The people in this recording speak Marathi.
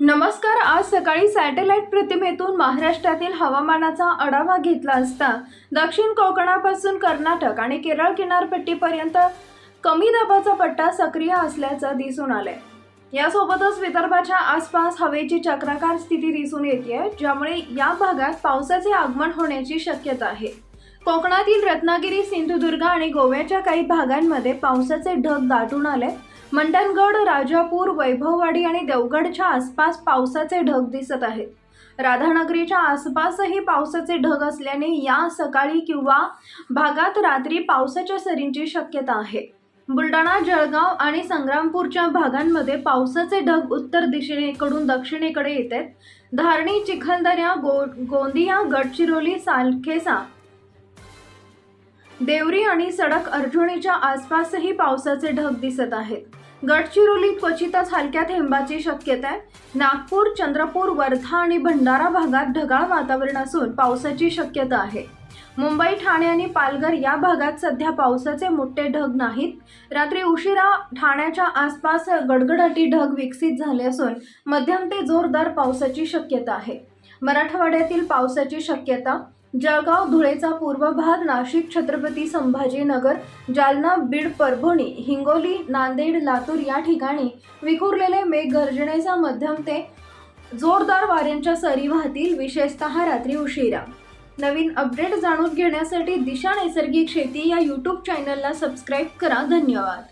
नमस्कार आज सकाळी सॅटेलाइट प्रतिमेतून महाराष्ट्रातील हवामानाचा आढावा घेतला असता दक्षिण कोकणापासून कर्नाटक आणि केरळ किनारपट्टीपर्यंत कमी दाबाचा पट्टा सक्रिय असल्याचं दिसून आलंय. यासोबतच विदर्भाच्या आसपास हवेची चक्राकार स्थिती दिसून येते ज्यामुळे या भागात पावसाचे आगमन होण्याची शक्यता आहे. कोकणातील रत्नागिरी सिंधुदुर्ग आणि गोव्याच्या काही भागांमध्ये पावसाचे ढग दाटून आले मंडणगड राजापूर वैभववाडी आणि देवगडच्या आसपास पावसाचे ढग दिसत आहेत. राधानगरीच्या आसपासही पावसाचे ढग असल्याने या सकाळी किंवा भागात रात्री पावसाच्या सरींची शक्यता आहे. बुलढाणा जळगाव आणि संग्रामपूरच्या भागांमध्ये पावसाचे ढग उत्तर दिशेकडून दक्षिणेकडे येत आहेत. धारणी चिखलदऱ्या गो गोंदिया गडचिरोली सालखेसा देवरी आणि सडक अर्जुनीच्या आसपासही पावसाचे ढग दिसत आहेत. गडचिरोलीत क्वचितच हलक्या थेंबाची शक्यता आहे नागपूर चंद्रपूर वर्धा आणि भंडारा भागात ढगाळ वातावरण असून पावसाची शक्यता आहे. मुंबई ठाणे आणि पालघर या भागात सध्या पावसाचे मोठे ढग नाहीत. रात्री उशिरा ठाण्याच्या आसपास गडगडाटी ढग विकसित झाले असून मध्यम ते जोरदार पावसाची शक्यता आहे. मराठवाड्यातील पावसाची शक्यता जळगाव धुळेचा पूर्व भाग नाशिक छत्रपती संभाजीनगर जालना बीड परभणी हिंगोली नांदेड लातूर या ठिकाणी विखुरलेले मेघगर्जनेचा मध्यम ते जोरदार वाऱ्यांच्या सरी वाहतील विशेषतः रात्री उशिरा. नवीन अपडेट जाणून घेण्यासाठी दिशा नैसर्गिक शेती या यूट्यूब चॅनलला सबस्क्राईब करा. धन्यवाद.